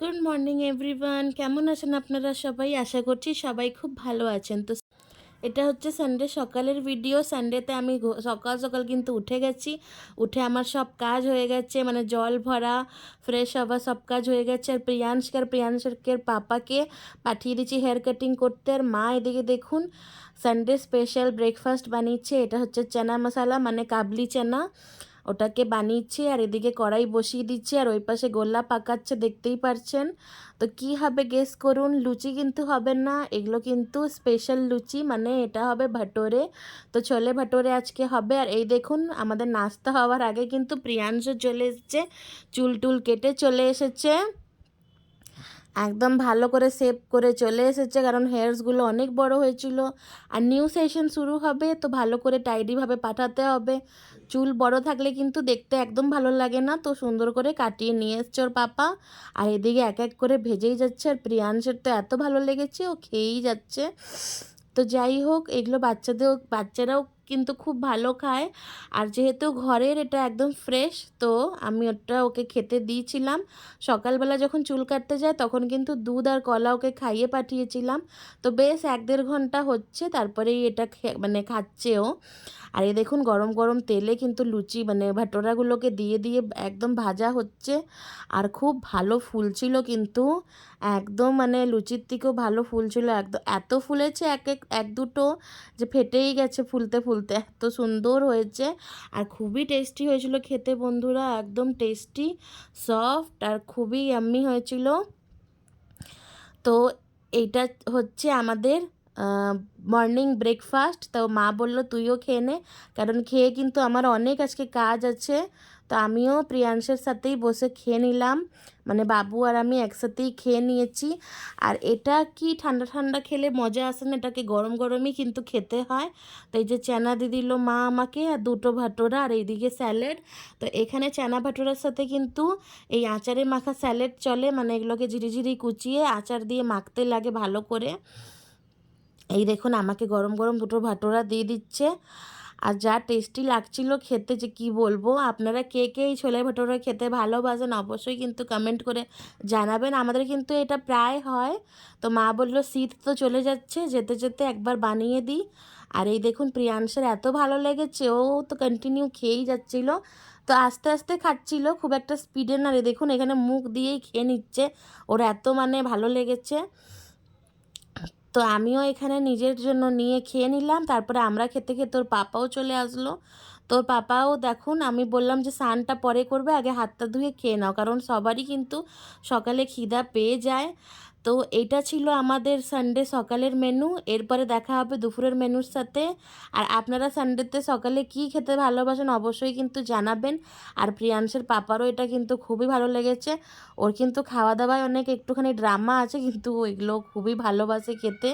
Good morning everyone কেমন আছেন আপনারা সবাই? আশা করছি সবাই খুব ভালো আছেন। তো এটা হচ্ছে সানডে সকালের ভিডিও সানডেতে আমি সকাল সকাল কিন্তু উঠে গেছি। উঠে আমার সব কাজ হয়ে গেছে মানে জল ভরা ফ্রেশ হওয়া সব কাজ হয়ে গেছে। আর প্রিয়াংশকে আর প্রিয়াংশকে পাপাকে পাঠিয়ে দিচ্ছি হেয়ার কাটিং করতে। আর মা এদিকে দেখুন সানডে স্পেশাল ব্রেকফাস্ট বানিয়েছে। এটা হচ্ছে চানা মশালা মানে কাবলি চানা। ওটাকে বানিয়েছি আর এদিকে কড়াই বসিয়ে দিচ্ছে আর ওই পাশে গোল্লা পাকাচ্ছে, দেখতেই পারছেন। তো কি হবে গেস করুন, লুচি কিন্তু হবে না, এগুলো কিন্তু স্পেশাল লুচি মানে এটা হবে ভাটোরে। তো ছোলে ভাটোরে আজকে হবে আর এই দেখুন, আমাদের নাস্তা হওয়ার আগে কিন্তু প্রিয়াংশ চলে এসেছে, চুল টুল কেটে চলে এসেছে। একদম ভালো করে সেভ করে চলে এসেছে, কারণ হেয়ার্সগুলো অনেক বড় হয়েছিল। আর নিউ সেশন শুরু হবে, তো ভালো করে টাইডিভাবে পাঠাতে হবে। চুল বড় থাকলে কিন্তু দেখতে একদম ভালো লাগে না, তো সুন্দর করে কাটিয়ে নিয়ে এসছে ওর পাপা। আর এদিকে এক এক করে ভেজেই যাচ্ছে, আর প্রিয়াংশের তো এত ভালো লেগেছে, ও খেয়েই যাচ্ছে। তো যাই হোক, এগুলো বাচ্চাদেরও, বাচ্চারাও কিন্তু খুব ভালো খায়। আর যেহেতু ঘরের এটা একদম ফ্রেশ তো আমি ওটা ওকে খেতে দিয়েছিলাম। সকালবেলা যখন চুল কাটতে যায়, তখন কিন্তু দুধ আর কলা ওকে খাইয়ে পাঠিয়েছিলাম। তো বেশ এক দেড় ঘণ্টা হচ্ছে, তারপরেই এটা মানে খাচ্ছে ও। আর এ দেখুন, গরম গরম তেলে কিন্তু লুচি মানে ভাটোরাগুলোকে দিয়ে দিয়ে একদম ভাজা হচ্ছে। আর খুব ভালো ফুলছিল কিন্তু, একদম মানে লুচির থেকেও ভালো ফুলছিল একদম, এত ফুলেছে এক এক এক দুটো যে ফেটেই গেছে ফুলতে। ফুলতে এত সুন্দর হয়েছে আর খুবই টেস্টি হয়েছিল খেতে বন্ধুরা, একদম টেস্টি সফট আর খুবই ইয়াম্মি হয়েছিল। তো এইটা হচ্ছে আমাদের মর্নিং ব্রেকফাস্ট তো মা বলল, তুইও খেয়ে নে। কারণ খেয়ে কিন্তু আমার অনেক আজকে কাজ আছে। তো আমিও প্রিয়াংশের সাথেই বসে খেয়ে নিলাম। মানে বাবু আর আমি একসাথেই খেয়ে নিয়েছি। আর এটা কি ঠান্ডা ঠান্ডা খেলে মজা আসে না? এটাকে গরম গরমই কিন্তু খেতে হয়। তো এই যে চানা দিয়ে দিল মা আমাকে, আর দুটো ভাটোরা, আর এইদিকে স্যালাড। তো এখানে চানা ভাটোরার সাথে কিন্তু এই আচারে মাখা স্যালাড চলে। মানে এগুলোকে ঝিরিঝিরি কুচিয়ে আচার দিয়ে মাখতে লাগে ভালো করে। এই দেখুন, আমাকে গরম গরম দুটো ভাটোরা দিয়ে দিচ্ছে। আর যা টেস্টি লাগছিল খেতে যে কি বলব? আপনারা কে কে এই ছোলে ভাটোরা খেতে ভালোবাসেন অবশ্যই কিন্তু কমেন্ট করে জানাবেন। আমাদের কিন্তু এটা প্রায় হয়। তো মা বলল, শীত তো চলে যাচ্ছে, যেতে যেতে একবার বানিয়ে দিই। আর এই দেখুন, প্রিয়াংশের এত ভালো লেগেছে, ও তো কন্টিনিউ খেয়েই যাচ্ছিল। তো আস্তে আস্তে খাচ্ছিল, খুব একটা স্পিডে না। রে দেখুন, এখানে মুখ দিয়েই খেয়ে নিচ্ছে। ওর এত মানে ভালো লেগেছে। তো আমিও এখানে নিজের জন্য নিয়ে খেয়ে নিলাম, তারপরে আমরা খেতে খেতে ওর পাপাও চলে আসলো। তোর পাপাও দেখুন, আমি বললাম যে স্নানটা পরে করবে, আগে হাতটা ধুয়ে খেয়ে নাও। কারণ সবারই কিন্তু সকালে খিদা পেয়ে যায়। তো এটা ছিল আমাদের সানডে সকালের মেনু এরপরে দেখা হবে দুপুরের মেনুর সাথে। আর আপনারা সানডেতে সকালে কি খেতে ভালোবাসেন অবশ্যই কিন্তু জানাবেন। আর প্রিয়াংশের পাপারও এটা কিন্তু খুবই ভালো লেগেছে। ওর কিন্তু খাওয়া দাওয়ায় অনেক একটুখানি ড্রামা আছে, কিন্তু এগুলো খুবই ভালোবাসে খেতে।